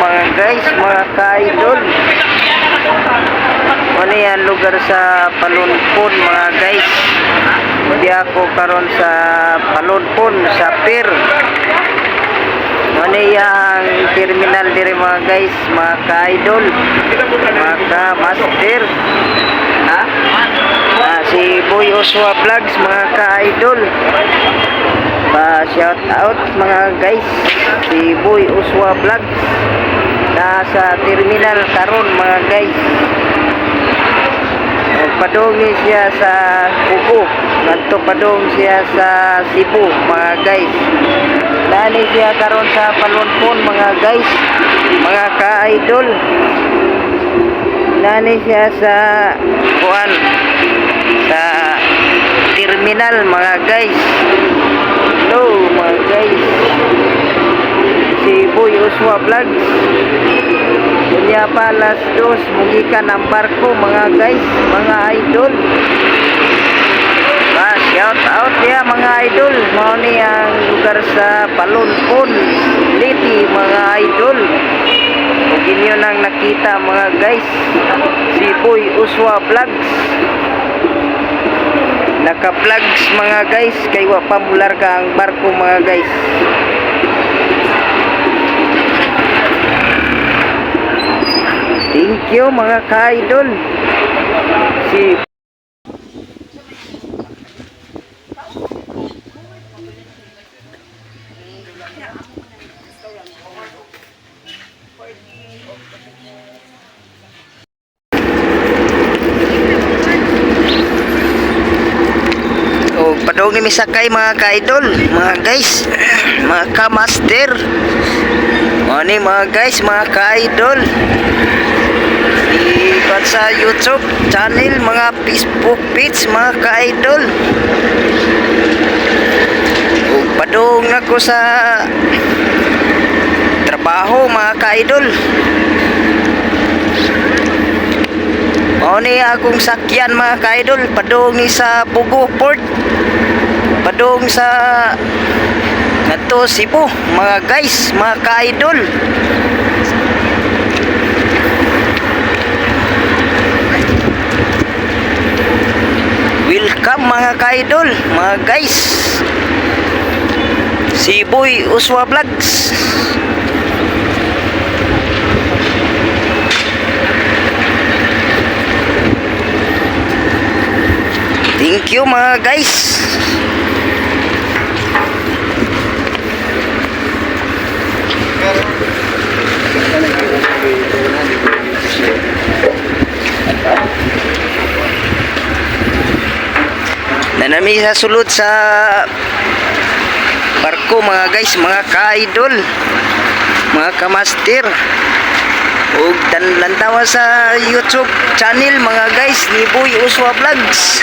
mga guys, mga ka-idol. Ano yan lugar sa Palunpon mga guys. Hindi ako karon sa Palunpon sa Pier. Ano yung terminal dire mga guys, mga ka-idol, mga ka-master. Ha? Ah, si Boy Oswa Vlogs mga ka-idol. Shout out mga guys. Si Boy Uswa Vlog nasa terminal karon mga guys. Padongi siya sa Cebu. Ngadto padong siya sa Cebu mga guys. Nani siya karon sa Palunpon mga guys. Mga ka-idol. Nani siya sa kuan sa terminal mga guys. Hello mga guys Boy Uswa Vlogs. Kunya pa alas dos Mugikan ang barko mga guys Mga idol. Ah, Shout out ya mga idol. Mao ni ang lugar sa Palunpon Liti mga idol. Kung inyo nang nakita mga guys Si Boy Uswa Vlogs. Naka-plugs mga guys kay wa pa mular ka ang barko mga guys thank you mga ka-idol si O, padong ni misakay mga ka-idol, mga guys, mga ka-master. Ni mga guys, mga ka-idol. Ikan sa YouTube channel, mga Facebook page, mga ka-idol. O, padong ako sa trabaho, mga ka-idol. Mao ni akong sakyan mga ka-idol, padong ni sa Pugo Port. Padong sa ngadto Cebu, mga guys, mga ka-idol. Welcome mga ka-idol, mga guys. Si Uswa Vlogs. Thank you mga guys. na nami sa sulod sa barko mga guys mga ka-idol mga kamaster. Ug tanlantawa sa youtube channel mga guys ni Boy Uswa Vlogs.